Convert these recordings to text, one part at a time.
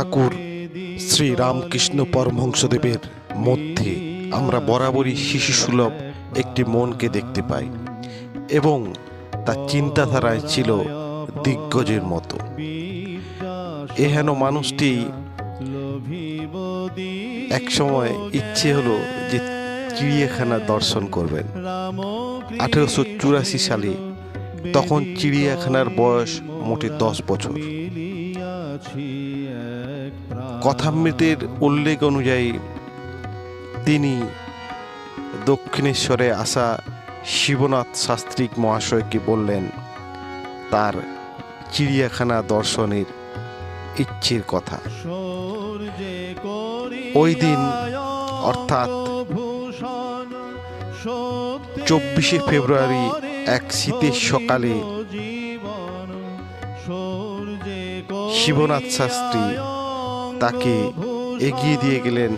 ঠাকুর শ্রী রামকৃষ্ণ পরমহংসদেবের মধ্যে আমরা বরাবরই শিশুসুলভ একটি মনকে দেখতে পাই এবং তার চিন্তাধারায় ছিল দিগ্গজের মতো। এহেন মানুষটি একসময় ইচ্ছে হলো যে চিড়িয়াখানা দর্শন করবেন। আঠেরোশো চুরাশি সালে তখন চিড়িয়াখানার বয়স মোটে দশ বছর। কথামৃতের উল্লেখ অনুযায়ী তিনি দক্ষিণেশ্বরে আসা শিবনাথ শাস্ত্রিক মহাশয়কে বললেন তার চিড়িয়াখানা দর্শনের ইচ্ছের কথা। ওই দিন অর্থাৎ চব্বিশে ফেব্রুয়ারি এক শীতের সকালে শিবনাথ শাস্ত্রী তাকে এগিয়ে দিয়ে গেলেন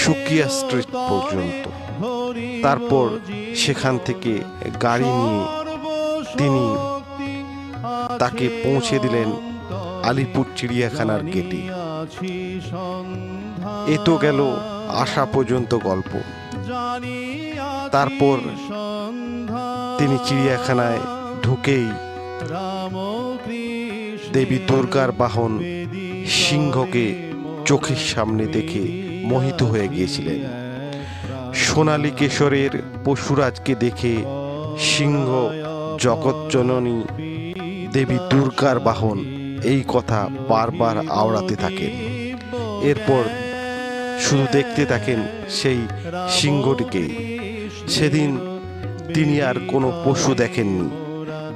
সুকিয়া স্ট্রিট পর্যন্ত। তারপর সেখান থেকে গাড়ি নিয়ে তিনি তাকে পৌঁছে দিলেন আলিপুর চিড়িয়াখানার গেটে। এ তো গেল আসা পর্যন্ত গল্প। তারপর তিনি চিড়িয়াখানায় ঢুকেই দেবী দুর্গার বাহন সিংহকে চোখের সামনে দেখে মোহিত হয়ে গিয়েছিলেন। সোনালী কেশরের পশুরাজকে দেখে সিংহ, জগৎজননী, দেবী দুর্গার বাহন এই কথা বারবার আওড়াতে থাকেন। এরপর শুধু দেখতে থাকেন সেই সিংহটিকে। সেদিন তিনি আর কোনো পশু দেখেননি।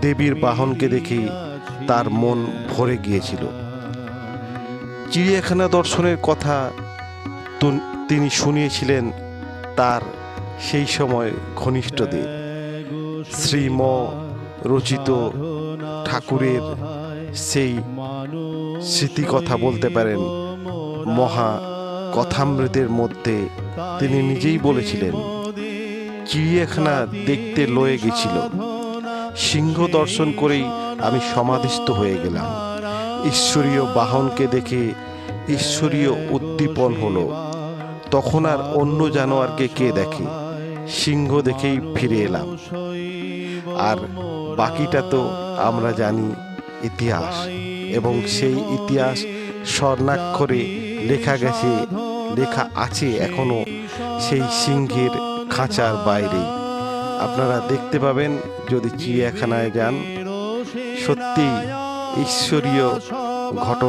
দেবীর বাহনকে দেখে তার মন ভরে গিয়েছিল। চিড়িয়াখানা দর্শনের কথা তিনি শুনিয়েছিলেন তার সেই সময় ঘনিষ্ঠদের। শ্রীম রচিত ঠাকুরের সেই স্মৃতি কথা বলতে পারেন, মহা কথামৃতের মধ্যে তিনি নিজেই বলেছিলেন চিড়িয়াখানা দেখতে লয়ে গেছিল। সিংহ দর্শন করেই আমি সমাধিস্থ হয়ে গেলাম। ঈশ্বরীয় বাহনকে দেখে ঈশ্বরীয় উদ্দীপন হলো। তখন আর অন্য জানোয়ারকে কে দেখে? সিংহ দেখেই ফিরে এলাম। আর বাকিটা তো আমরা জানি ইতিহাস এবং সেই ইতিহাস স্বর্ণাক্ষরে লেখা গেছে, লেখা আছে এখনও সেই সিংহের খাঁচার বাইরে। আপনারা দেখতে পাবেন যদি চিড়িয়াখানায় যান সত্যি ঈশ্বরীয় ঘটনা।